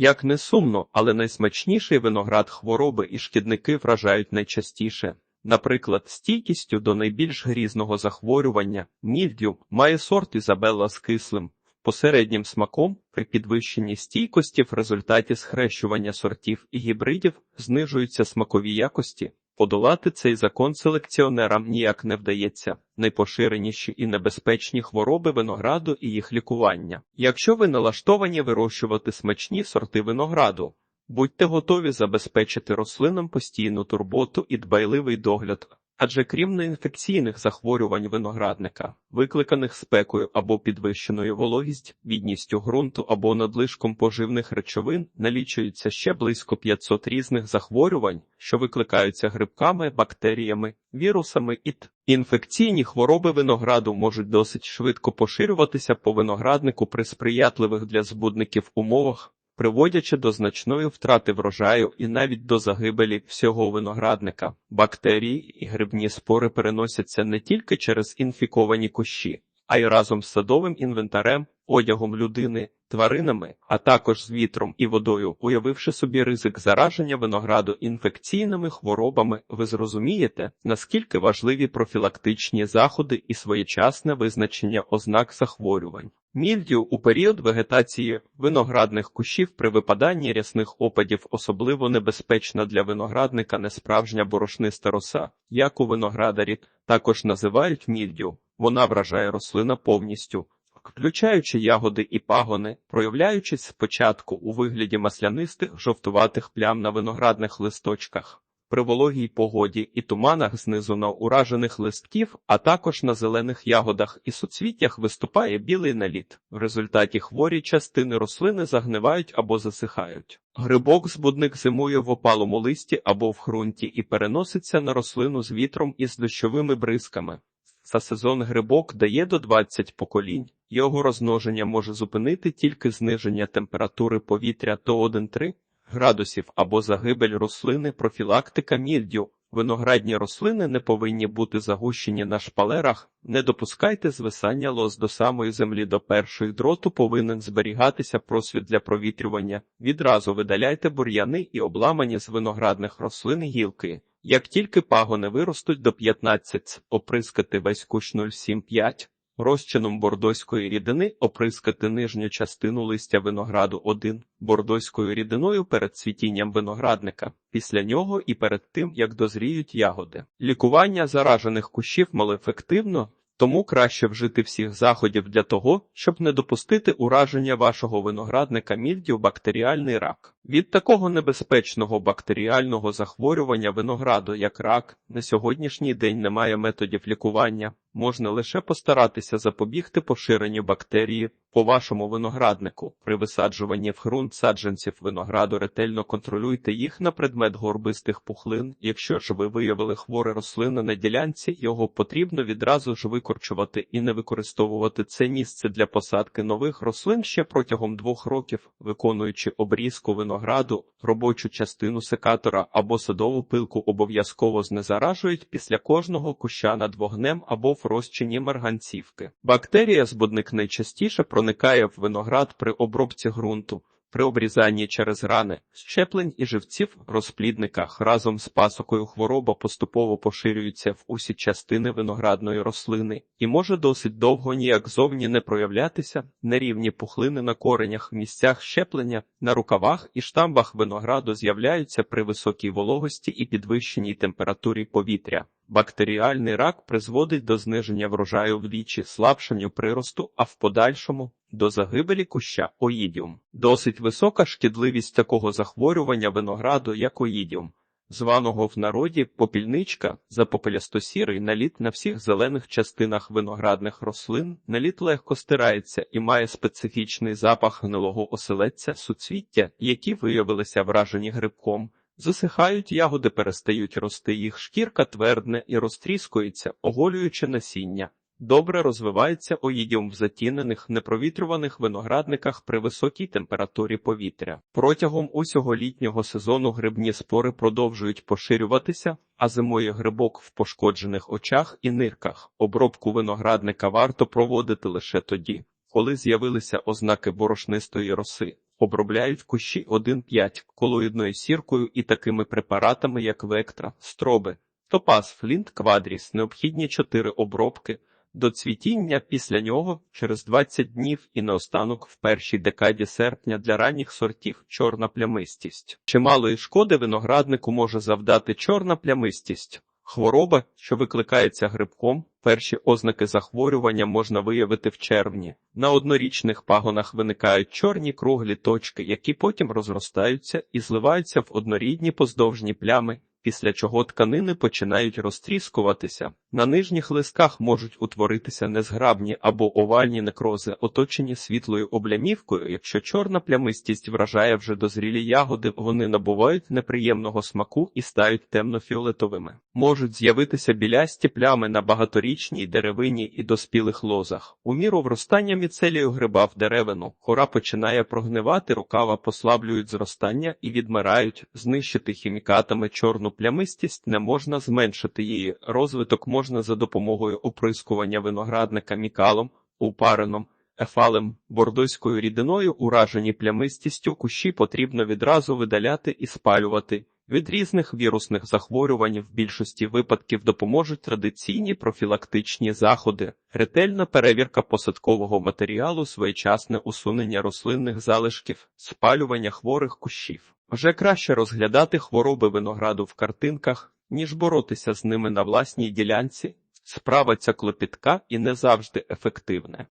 Як не сумно, але найсмачніший виноград хвороби і шкідники вражають найчастіше. Наприклад, стійкістю до найбільш грізного захворювання мільдю має сорт Ізабелла з кислим, посереднім смаком при підвищенні стійкості в результаті схрещування сортів і гібридів знижуються смакові якості. Подолати цей закон селекціонерам ніяк не вдається. Найпоширеніші і небезпечні хвороби винограду і їх лікування. Якщо ви налаштовані вирощувати смачні сорти винограду, будьте готові забезпечити рослинам постійну турботу і дбайливий догляд. Адже крім неінфекційних захворювань виноградника, викликаних спекою або підвищеною вологість, бідністю ґрунту або надлишком поживних речовин, налічується ще близько 500 різних захворювань, що викликаються грибками, бактеріями, вірусами і т. Інфекційні хвороби винограду можуть досить швидко поширюватися по винограднику при сприятливих для збудників умовах, приводячи до значної втрати врожаю і навіть до загибелі всього виноградника. Бактерії і грибні спори переносяться не тільки через інфіковані кущі, а й разом з садовим інвентарем, одягом людини, тваринами, а також з вітром і водою, уявивши собі ризик зараження винограду інфекційними хворобами, ви зрозумієте, наскільки важливі профілактичні заходи і своєчасне визначення ознак захворювань. Мільдю у період вегетації виноградних кущів при випаданні рясних опадів особливо небезпечна для виноградника несправжня борошниста роса, яку виноградарі також називають мільдю. Вона вражає рослина повністю, включаючи ягоди і пагони, проявляючись спочатку у вигляді маслянистих жовтуватих плям на виноградних листочках. При вологій погоді і туманах знизу на уражених листків, а також на зелених ягодах і суцвіттях виступає білий наліт. В результаті хворі частини рослини загнивають або засихають. Грибок-збудник зимує в опалому листі або в ґрунті і переноситься на рослину з вітром і з дощовими бризками. За сезон грибок дає до 20 поколінь. Його розмноження може зупинити тільки зниження температури повітря до 1,3 градусів або загибель рослини, профілактика мільдю. Виноградні рослини не повинні бути загущені на шпалерах. Не допускайте звисання лоз до самої землі до першої дроту повинен зберігатися просвіт для провітрювання. Відразу видаляйте бур'яни і обламані з виноградних рослин гілки. Як тільки пагони виростуть до 15, оприскати весь кущ 0,75, розчином бордоської рідини оприскати нижню частину листя винограду 1 бордоською рідиною перед цвітінням виноградника, після нього і перед тим, як дозріють ягоди. Лікування заражених кущів малоефективно, тому краще вжити всіх заходів для того, щоб не допустити ураження вашого виноградника мільдів бактеріальний рак. Від такого небезпечного бактеріального захворювання винограду, як рак, на сьогоднішній день немає методів лікування. Можна лише постаратися запобігти поширенню бактерії по вашому винограднику. При висаджуванні в ґрунт саджанців винограду ретельно контролюйте їх на предмет горбистих пухлин. Якщо ж ви виявили хворе рослини на ділянці, його потрібно відразу ж викорчувати і не використовувати це місце для посадки нових рослин ще протягом двох років, виконуючи обрізку винограду, робочу частину секатора або садову пилку обов'язково знезаражують після кожного куща над вогнем або в розчині марганцівки. Бактерія збудник найчастіше проникає в виноград при обробці ґрунту, при обрізанні через рани, щеплень і живців розплідниках разом з пасокою хвороба поступово поширюється в усі частини виноградної рослини і може досить довго ніяк зовні не проявлятися нерівні пухлини на коренях, місцях щеплення, на рукавах і штамбах винограду з'являються при високій вологості і підвищеній температурі повітря. Бактеріальний рак призводить до зниження врожаю вдвічі, слабшенню приросту, а в подальшому до загибелі куща оїдіум. Досить висока шкідливість такого захворювання винограду, як оїдіум, званого в народі попільничка, запопелястосірий наліт на всіх зелених частинах виноградних рослин, наліт легко стирається і має специфічний запах гнилого оселедця, суцвіття, які виявилися вражені грибком. Засихають ягоди, перестають рости, їх шкірка твердне і розтріскується, оголюючи насіння. Добре розвивається оїдіум в затінених, непровітрюваних виноградниках при високій температурі повітря. Протягом усього літнього сезону грибні спори продовжують поширюватися, а зимою грибок в пошкоджених очах і нирках. Обробку виноградника варто проводити лише тоді, коли з'явилися ознаки борошнистої роси. Обробляють кущі 1,5 колоїдною сіркою і такими препаратами, як Вектра, Строби, Топаз, Флінт, Квадріс. Необхідні 4 обробки. До цвітіння після нього через 20 днів і наостанок в першій декаді серпня для ранніх сортів чорна плямистість. Чималої шкоди винограднику може завдати чорна плямистість. Хвороба, що викликається грибком, перші ознаки захворювання можна виявити в червні. На однорічних пагонах виникають чорні круглі точки, які потім розростаються і зливаються в однорідні поздовжні плями, після чого тканини починають розтріскуватися. На нижніх листках можуть утворитися незграбні або овальні некрози, оточені світлою облямівкою. Якщо чорна плямистість вражає вже дозрілі ягоди, вони набувають неприємного смаку і стають темно-фіолетовими. Можуть з'явитися білясті плями на багаторічній деревині і доспілих лозах. У міру вростання міцелію гриба в деревину, кора починає прогнивати, рукава послаблюють зростання і відмирають. Знищити хімікатами чорну плямистість не можна зменшити її. Розвиток можна за допомогою оприскування виноградника мікалом, упареном, ефалем, бордоською рідиною, уражені плямистістю кущі потрібно відразу видаляти і спалювати. Від різних вірусних захворювань в більшості випадків допоможуть традиційні профілактичні заходи, ретельна перевірка посадкового матеріалу, своєчасне усунення рослинних залишків, спалювання хворих кущів. Вже краще розглядати хвороби винограду в картинках, ніж боротися з ними на власній ділянці. Справа ця клопітка і не завжди ефективна.